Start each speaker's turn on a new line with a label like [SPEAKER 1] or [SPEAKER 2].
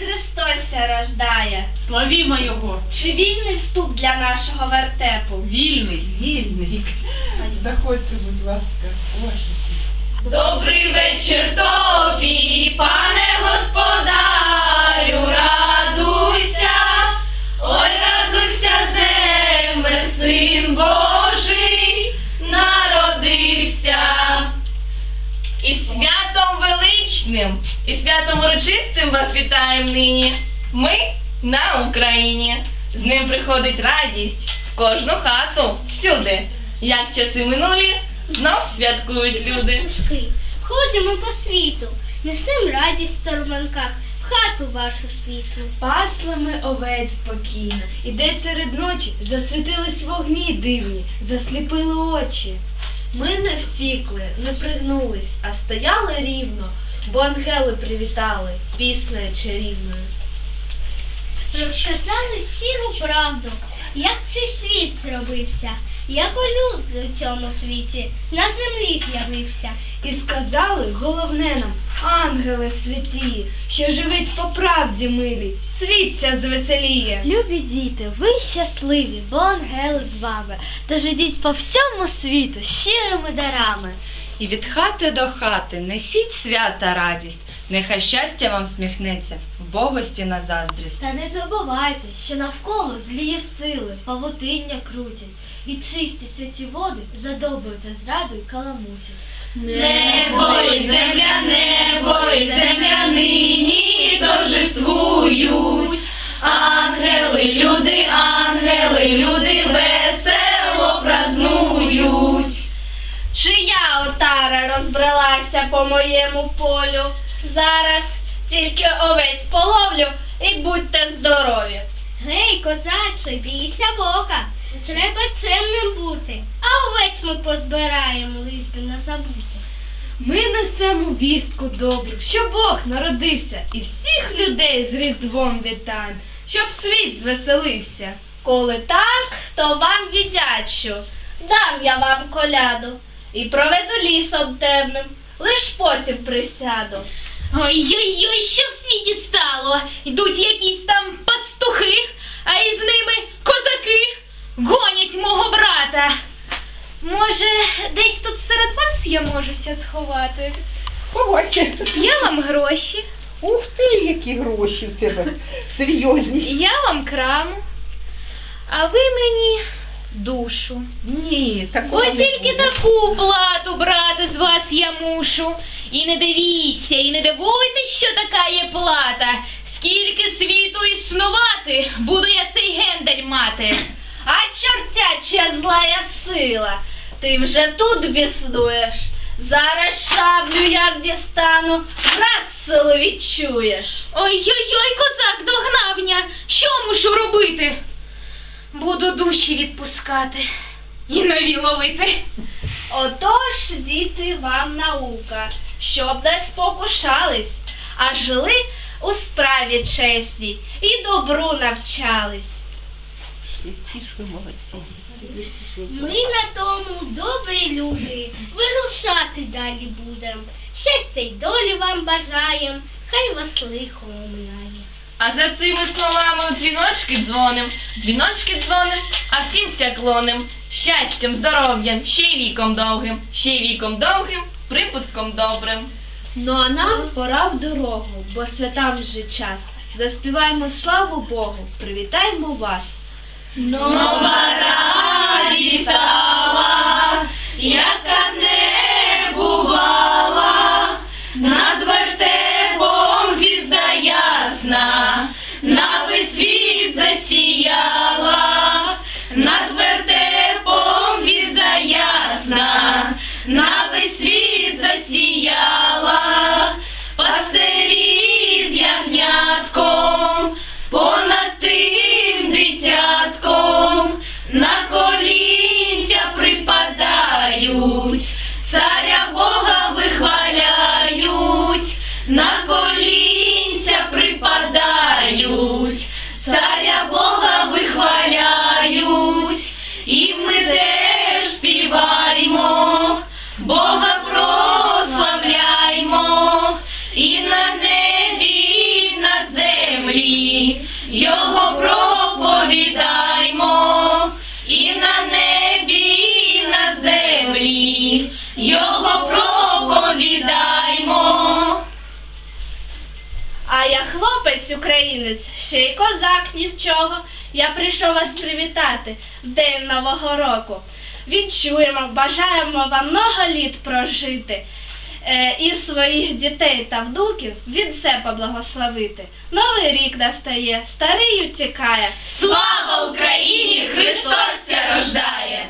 [SPEAKER 1] Христос ся рождає.
[SPEAKER 2] Славімо його!
[SPEAKER 1] Чи вільний вступ для нашого вертепу?
[SPEAKER 2] Вільний!
[SPEAKER 3] Вільний. Заходьте, будь ласка. Ой.
[SPEAKER 1] Добрий вечір тобі, пане господарю,
[SPEAKER 4] І святом величним, і святом урочистим вас вітаємо нині. Ми на Україні. З ним приходить радість в кожну хату, всюди. Як часи минулі, знов святкують люди.
[SPEAKER 5] Ходимо по світу, несем радість в торбанках, в хату вашу світлу.
[SPEAKER 6] Пасли ми овець спокійно, і десь серед ночі засвітились вогні дивні, засліпили очі. Ми не втікли, не пригнулись, а стояли рівно, бо ангели привітали піснею чарівною.
[SPEAKER 5] Розказали сіру правду, як цей світ зробився, як люд у цьому світі на землі з'явився.
[SPEAKER 6] І сказали головне нам, ангели святі, що живуть по правді милі, світ ся звеселіє.
[SPEAKER 7] Любі діти, ви щасливі, бо ангели з вами. Тож ідіть по всьому світу щирими дарами.
[SPEAKER 8] І від хати до хати несіть свята радість, нехай щастя вам сміхнеться, в богості на заздрість.
[SPEAKER 7] Та не забувайте, що навколо злії сили, павутиння крутять, і чисті святі води жадобою та зрадою каламутять.
[SPEAKER 1] Небо і земля, небо і земля нині торжествують. Ангели, люди, ангели, люди весело празнують. Чия отара розбралася по моєму полю? Зараз тільки овець половлю і будьте здорові.
[SPEAKER 5] Гей, козаче, бійся Бога, треба чемним бути, а овець ми позбираємо, лиш би не забути.
[SPEAKER 6] Ми несемо вістку добру, що Бог народився, і всіх людей з Різдвом вітаємо, щоб світ звеселився.
[SPEAKER 1] Коли так, то вам віддячу. Дам я вам коляду і проведу лісом темним, лиш потім присяду.
[SPEAKER 4] Ой-ой-ой, що в світі стало? Йдуть якісь там пастухи, а із ними козаки гонять мого брата. Може, десь тут серед вас я можуся сховати?
[SPEAKER 3] Ховайся.
[SPEAKER 4] Я вам гроші,
[SPEAKER 3] Ух ти, які гроші в тебе серйозні.
[SPEAKER 4] я вам краму, а ви мені душу.
[SPEAKER 3] Ні, такого не
[SPEAKER 4] тільки
[SPEAKER 3] буде.
[SPEAKER 4] таку плату брати з вас я мушу. І не дивіться, і не дивуйтесь, що така є плата. Скільки світу існувати, буду я цей гендель мати.
[SPEAKER 1] А чортяча злая сила, ти вже тут біснуєш. Зараз шаблю як дістану, раз силу відчуєш.
[SPEAKER 4] Ой-ой-ой, козак догнавня, що мушу робити? Буду душі відпускати і нові ловити.
[SPEAKER 1] Отож, діти, вам наука, щоб не спокушались, а жили у справі чесній і добру навчались.
[SPEAKER 5] Ми на тому добрі люди, вирушати далі будем. Щастя й долі вам бажаєм, хай вас лихо оминає.
[SPEAKER 4] А за цими словами у дзвіночки дзвоним, дзвіночки дзвоним, а всім ся клоним. Щастям, здоров'ям, ще й віком довгим, ще й віком довгим, припутком добрим.
[SPEAKER 6] Ну а нам пора в дорогу, бо святам вже час. Заспіваємо славу Богу, привітаємо вас.
[SPEAKER 1] Нова радість стала, яка
[SPEAKER 9] Na ще й козак ні в чого. Я прийшов вас привітати в день Нового року. Відчуємо, бажаємо вам много літ прожити. е, І своїх дітей та внуків від себе благословити. Новий рік настає, старий утікає.
[SPEAKER 1] Слава Україні! Христос рождає!